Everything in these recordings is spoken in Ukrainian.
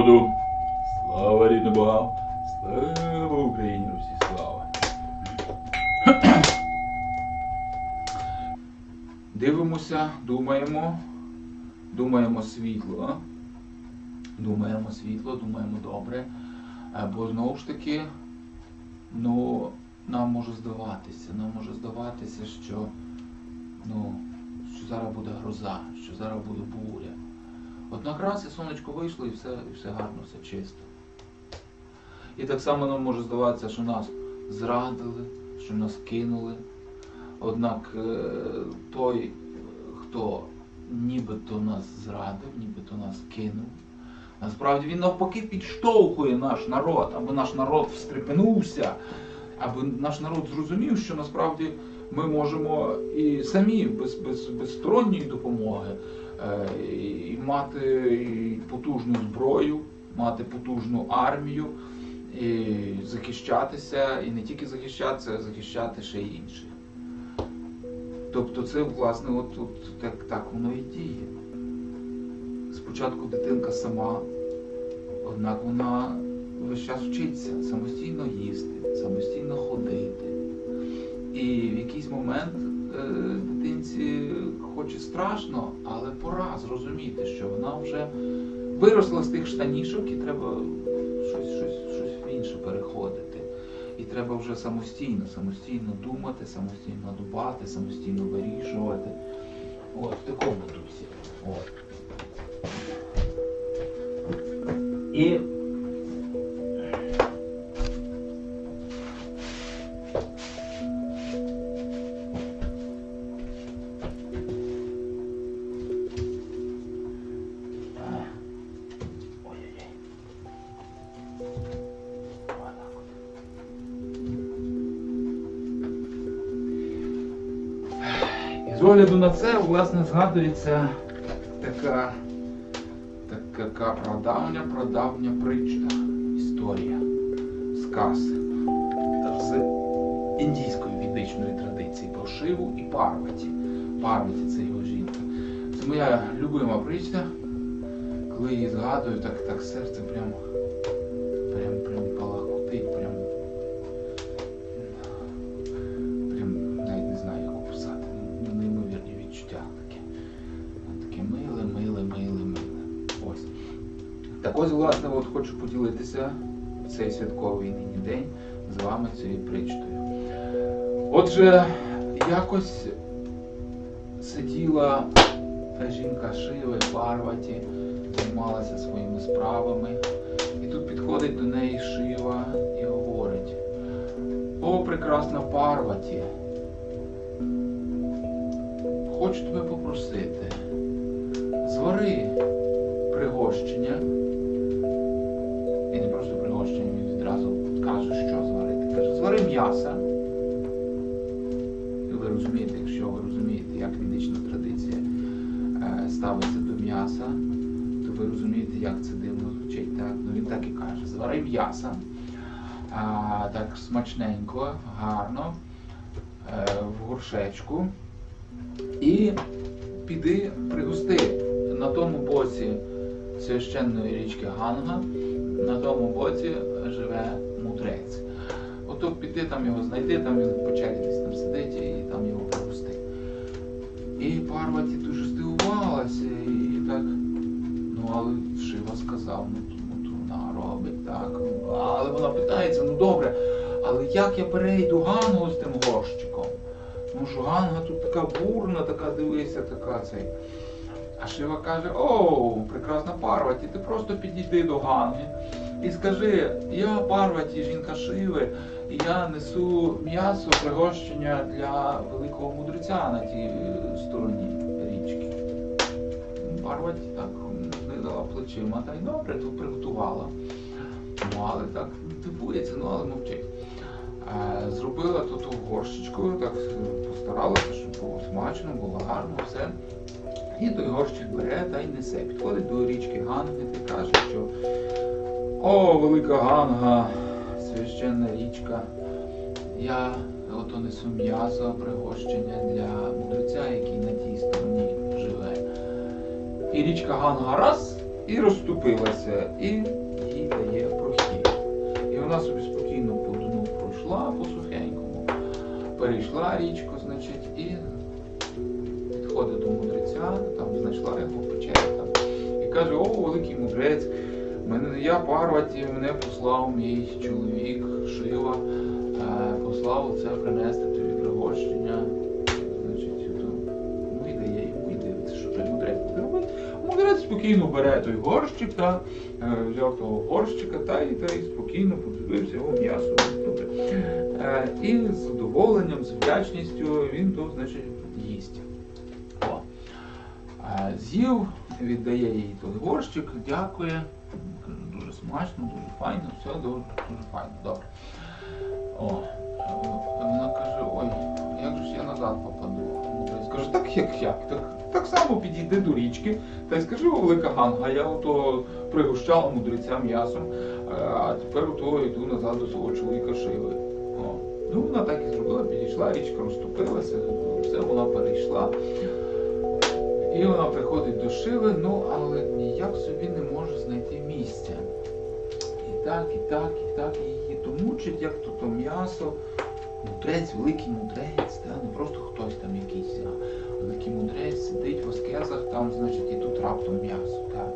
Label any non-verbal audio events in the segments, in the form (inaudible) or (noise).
народу! Слава рідним богам! Слава Україні! Русі слава! Дивимося, думаємо, думаємо світло. Думаємо світло, думаємо добре. Е, Бо знову ж таки, ну, нам може здаватися, нам може здаватися, що, ну, що зараз буде гроза, що зараз буде буря. Однак і сонечко вийшло і все, і все гарно, все чисто. І так само нам може здаватися, що нас зрадили, що нас кинули. Однак е, той, хто нібито нас зрадив, нібито нас кинув, насправді він навпаки підштовхує наш народ, аби наш народ встрепенувся, аби наш народ зрозумів, що насправді ми можемо і самі без, без, без сторонньої допомоги і мати потужну зброю, мати потужну армію, і захищатися, і не тільки захищатися, а захищати ще й інших. Тобто це, власне, от, от так, так воно і діє. Спочатку дитинка сама, однак вона весь час вчиться самостійно їсти, самостійно ходити. І в якийсь момент е, дитинці хоче страшно, але пора зрозуміти, що вона вже виросла з тих штанішок і треба щось, щось, щось в інше переходити. І треба вже самостійно, самостійно думати, самостійно дбати, самостійно вирішувати. От, в такому дусі. От. І з огляду на це, власне, згадується така, така прадавня, прадавня притча, історія, сказ з індійської ведичної традиції про Шиву і Парваті. Парваті це його жінка. Це моя любима притча. Коли її згадую, так, так серце прям, ось, власне, от хочу поділитися в цей святковий нині день з вами цією притчею. Отже, якось сиділа та жінка Шиви, Парваті, займалася своїми справами. І тут підходить до неї Шива і говорить. О, прекрасна Парваті. Хочу тебе попросити. Звари пригощення. М'яса. Ви розумієте, якщо ви розумієте, як ведична традиція е, ставиться до м'яса, то ви розумієте, як це дивно звучить. Так? Ну він так і каже, звари м'яса так смачненько, гарно, е, в горшечку. І піди пригости на тому боці священної річки Ганга, на тому боці живе мудрець. Ото піди там його знайди, там він в печері десь там сидить і там його пригости. І Парваті дуже здивувалася і так. Ну, але Шива сказав, ну тому то вона робить так. Але вона питається, ну добре, але як я перейду Гангу з тим горщиком? Тому що Ганга тут така бурна, така дивися, така цей. А Шива каже, о, прекрасна Парваті, ти просто підійди до Ганги і скажи, я Парваті, жінка Шиви, і я несу м'ясо, пригощення для великого мудреця на тій е, стороні річки. Парваті так знизала плечима, та й добре, то приготувала. Ну, але так дивується, ну але мовчить. Е, Зробила тут горщичку, так постаралася, щоб було смачно, було гарно, все. І той горщик бере та й несе. Підходить до річки Ганги та каже, що о, велика Ганга, священна річка. Я ото несу м'ясо, пригощення для мудреця, який на тій стороні живе. І річка Ганга раз і розступилася, і їй дає прохід. І вона собі спокійно по дну пройшла по сухенькому, перейшла річку, значить, і підходить до мудреця, там знайшла його печері і каже, о, великий мудрець, я Парваті, мене послав мій чоловік Шива, е, послав це принести тобі пригощення. Значить, дає йому і дивиться, що той мудрець буде робити. Мудрець спокійно бере той горщик, та, е, взяв того горщика та і, та, і спокійно подивився його м'ясо. Е, і з задоволенням, з вдячністю він то, значить, їсть. О. З'їв, віддає їй той горщик, дякує. Смачно, дуже файно, все дуже, дуже файно, добре. О, вона каже, ой, як же ж я назад попаду? Мудрець каже, так як як? Так, так само підійди до річки та й скажи, о, велика ганга, я ото пригощала мудреця м'ясом, а тепер ото йду назад до свого чоловіка Шиви. О. Ну, вона так і зробила, підійшла, річка розступилася, все вона перейшла. І вона приходить до Шиви, ну але ніяк собі не може знайти місця. І так, і так, і так, і її то мучить, як то то м'ясо. Мудрець, великий мудрець, та, не просто хтось там якийсь, а великий мудрець сидить в аскезах, там, значить, і тут раптом м'ясо. Так.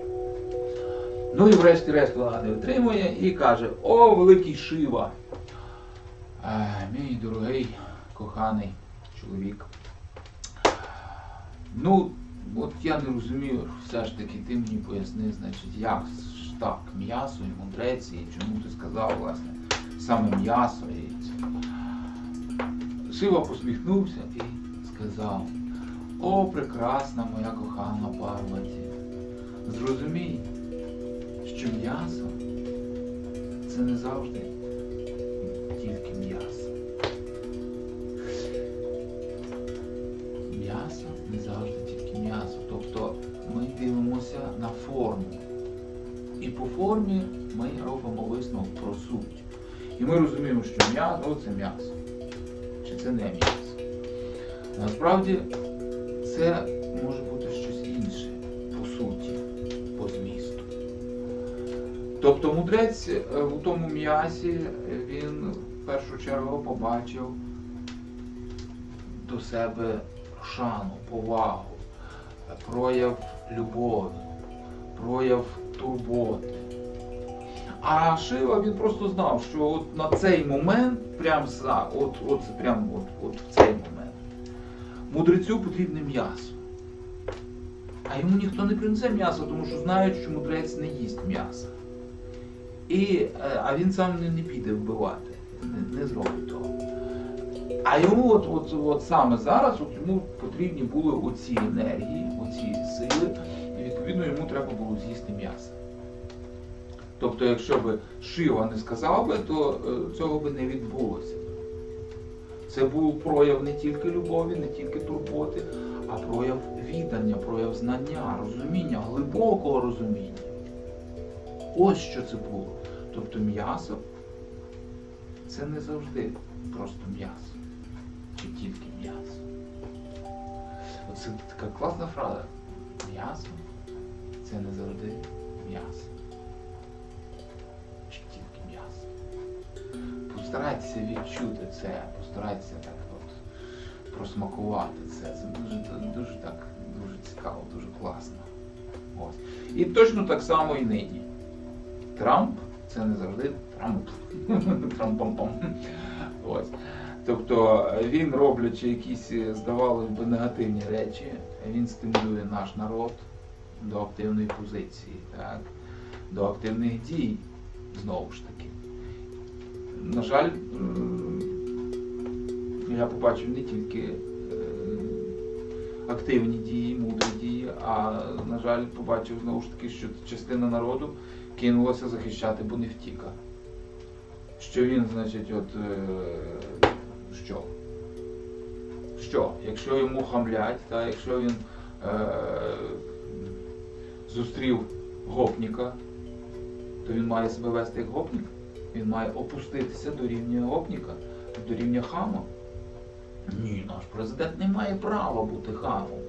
Ну і врешті-решт вона не витримує і каже: О, великий Шива! Е, мій дорогий, коханий чоловік. Ну, от я не розумію, все ж таки, ти мені поясни, значить, як так, м'ясо і мудрець, і чому ти сказав, власне, саме м'ясо. І. Шива посміхнувся і сказав: О, прекрасна моя кохана Парваті, зрозумій, що м'ясо це не завжди тільки м'ясо. М'ясо не завжди тільки м'ясо. Тобто ми дивимося на форму. І по формі ми робимо висновок про суть. І ми розуміємо, що м'ясо це м'ясо. Чи це не м'ясо. Насправді це може бути щось інше по суті, по змісту. Тобто мудрець е, у тому м'ясі він в першу чергу побачив до себе шану, повагу, прояв любові, прояв турботи. А Шива він просто знав, що от на цей момент, прям за, от, от, прям от, от в цей момент, мудрецю потрібне м'ясо. А йому ніхто не принесе м'ясо, тому що знають, що мудрець не їсть м'яса. І, е, а він сам не, не піде вбивати, не, не зробить того. А йому от, от, от саме зараз от йому потрібні були оці енергії, оці сили, відповідно йому треба було з'їсти м'ясо. Тобто, якщо б Шива не сказав би, то е, цього би не відбулося. Це був прояв не тільки любові, не тільки турботи, а прояв віддання, прояв знання, розуміння, глибокого розуміння. Ось що це було. Тобто м'ясо це не завжди просто м'ясо. Чи тільки м'ясо. Оце така класна фраза. М'ясо це не завжди м'ясо. Чи тільки м'ясо. Постарайтеся відчути це, постарайтеся так от просмакувати це. Це дуже, дуже так, дуже цікаво, дуже класно. Ось. І точно так само і нині. Трамп це не завжди Трамп. (laughs) Трампом-пом. Ось. Тобто він, роблячи якісь, здавалось би, негативні речі, він стимулює наш народ до активної позиції, так? до активних дій, знову ж таки. На жаль, я побачив не тільки е, активні дії, мудрі дії, а на жаль, побачив знову ж таки, що частина народу кинулася захищати Бонефтіка. Що він, значить, от е, що? Що? Якщо йому хамлять, та, якщо він е, зустрів гопніка, то він має себе вести як гопнік. Він має опуститися до рівня гопніка, до рівня хама. Ні, наш президент не має права бути хамом.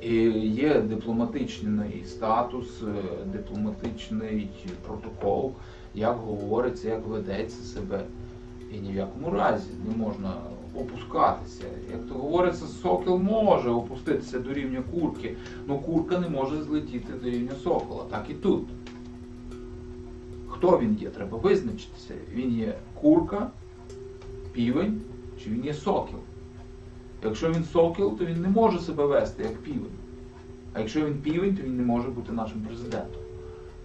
І є дипломатичний статус, е, дипломатичний протокол, як говориться, як ведеться себе. І ні в якому разі не можна опускатися. Як то говориться, сокіл може опуститися до рівня курки, але курка не може злетіти до рівня сокола. Так і тут. Хто він є? Треба визначитися. Він є курка, півень чи він є сокіл. Якщо він сокіл, то він не може себе вести як півень. А якщо він півень, то він не може бути нашим президентом.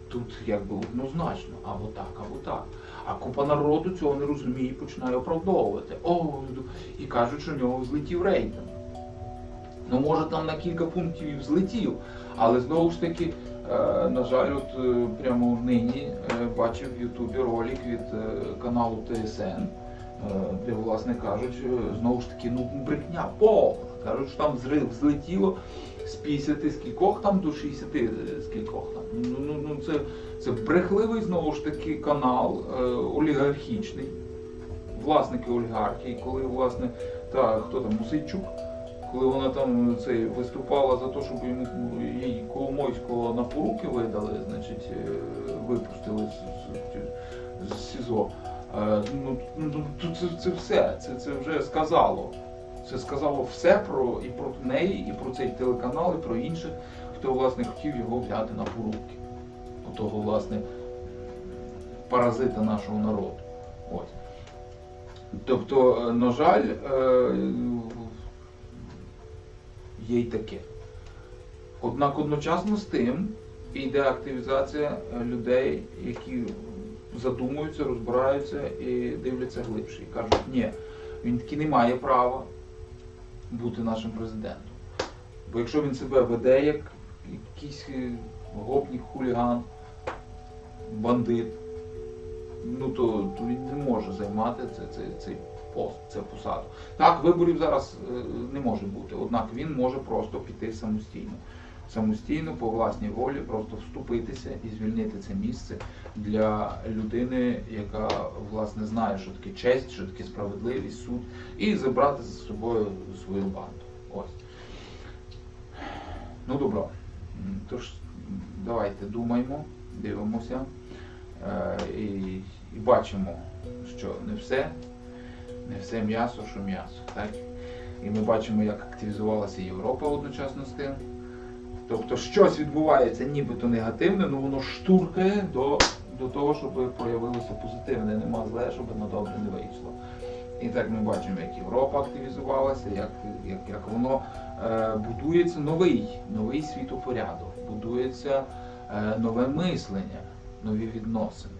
Тут якби однозначно, або так, або так. А купа народу цього не розуміє і починає оправдовувати. О, і кажуть, що в нього злетів рейтинг. Ну, може там на кілька пунктів і взлетів, але знову ж таки, е, на жаль, от е, прямо нині е, бачив в Ютубі ролик від каналу ТСН, де, власне кажуть, знову ж таки, ну брехня повна. Кажуть, що там зрив злетіло з 50 скількох там до 60 скількох там. Ну, ну, ну це, це брехливий знову ж таки канал е, олігархічний, власники олігархії, коли власне та хто там Мусейчук, коли вона там це виступала за те, щоб йому їй Коломойського на поруки видали, значить е, випустили з, з, з СІЗО. Е, Ну, ну це, це все, це, це вже сказало. Це сказало все про і про неї, і про цей телеканал, і про інших, хто власне хотів його взяти на поруки. Отого, власне, паразита нашого народу. Ось. Тобто, е, на жаль, е, є й таке. Однак одночасно з тим йде активізація е, людей, які задумуються, розбираються і дивляться глибше. І кажуть, ні, він таки не має права бути нашим президентом. Бо якщо він себе веде як якийсь гопник, гопнік, хуліган, бандит, ну то, то він не може займати цей, цей, цей пост, цю посаду. Так, виборів зараз е, не може бути, однак він може просто піти самостійно. Самостійно, по власній волі, просто вступитися і звільнити це місце для людини, яка власне знає, що таке честь, що таке справедливість, суд, і забрати за собою свою банду. Ось. Ну добро. Тож давайте думаємо, дивимося е, і, і бачимо, що не все, не все м'ясо, що м'ясо. Так? І ми бачимо, як активізувалася Європа одночасно з тим. Тобто щось відбувається нібито негативне, але воно штуркає до, до того, щоб проявилося позитивне, нема зле, щоб на добре не вийшло. І так ми бачимо, як Європа активізувалася, як, як, як воно е, будується новий, новий світопорядок, будується е, нове мислення, нові відносини.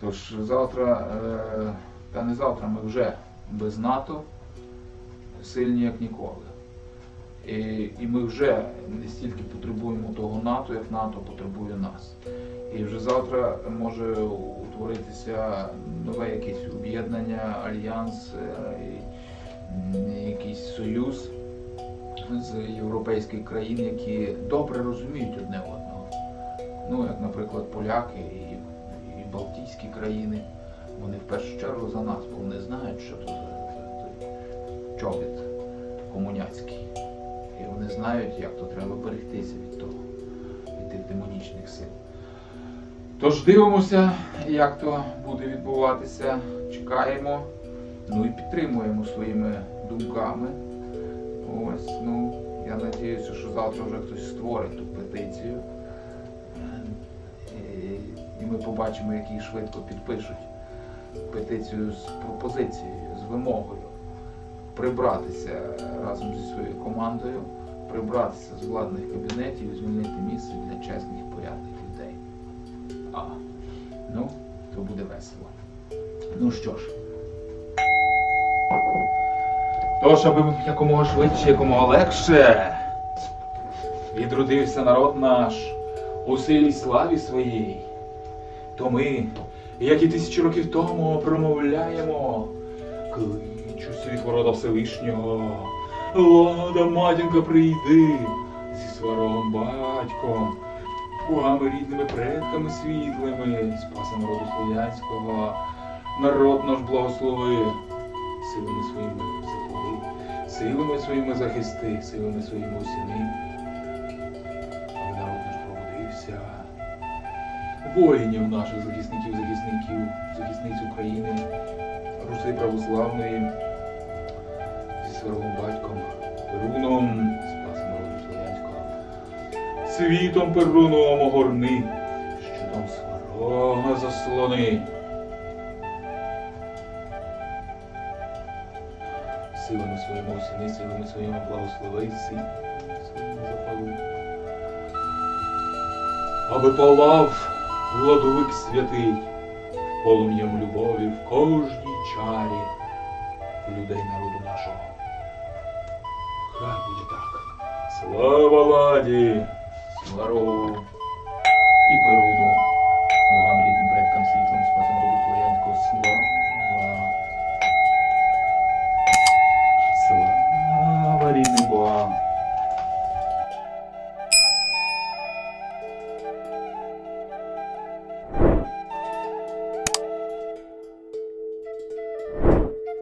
Тож завтра, е, та не завтра, ми вже без НАТО сильні як ніколи. І, ми вже не стільки потребуємо того НАТО, як НАТО потребує нас. І вже завтра може утворитися нове якесь об'єднання, альянс, е, якийсь союз з європейських країн, які добре розуміють одне одного. Ну, як, наприклад, поляки і, і Балтійські країни. Вони в першу чергу за нас, бо вони знають, що це за той чобіт комуняцький. І вони знають, як то треба берегтися від того, від тих демонічних сил. Тож дивимося, як то буде відбуватися, чекаємо, ну і підтримуємо своїми думками. Ось, ну, я сподіваюся, що завтра вже хтось створить ту петицію. Е, І, ми побачимо, як швидко підпишуть петицію з пропозицією, з вимогою прибратися разом зі своєю командою, прибратися з владних кабінетів і звільнити місце для чесних і порядних людей. А, ну, то буде весело. Ну що ж. Тож, аби якомога швидше, якомога легше відродився народ наш у силі славі своїй, то ми, як і тисячі років тому, промовляємо світло рода Всевишнього, лада матінка прийди зі сварогом батьком, богами рідними предками світлими, спаса народу слов'янського, народ наш благослови, силами своїми запови, силами своїми захисти, силами своїми усіни. Аби народ наш пробудився. Воїнів наших захисників, захисників, захисниць України, Руси православної зі батьком, Перуном, спасом роду Слов'янського, світом Перуном огорни, щитом сварога заслони. Силами своїми усіни, силами своїми благослови, своїми запали. Аби палав владовик святий, полум'ям любові в кожній чарі людей народу нашого. Хай буде так. Слава ладі, Сварогу і Перуну, богам рідним предкам світлом, спасом роду Слов'янського слава.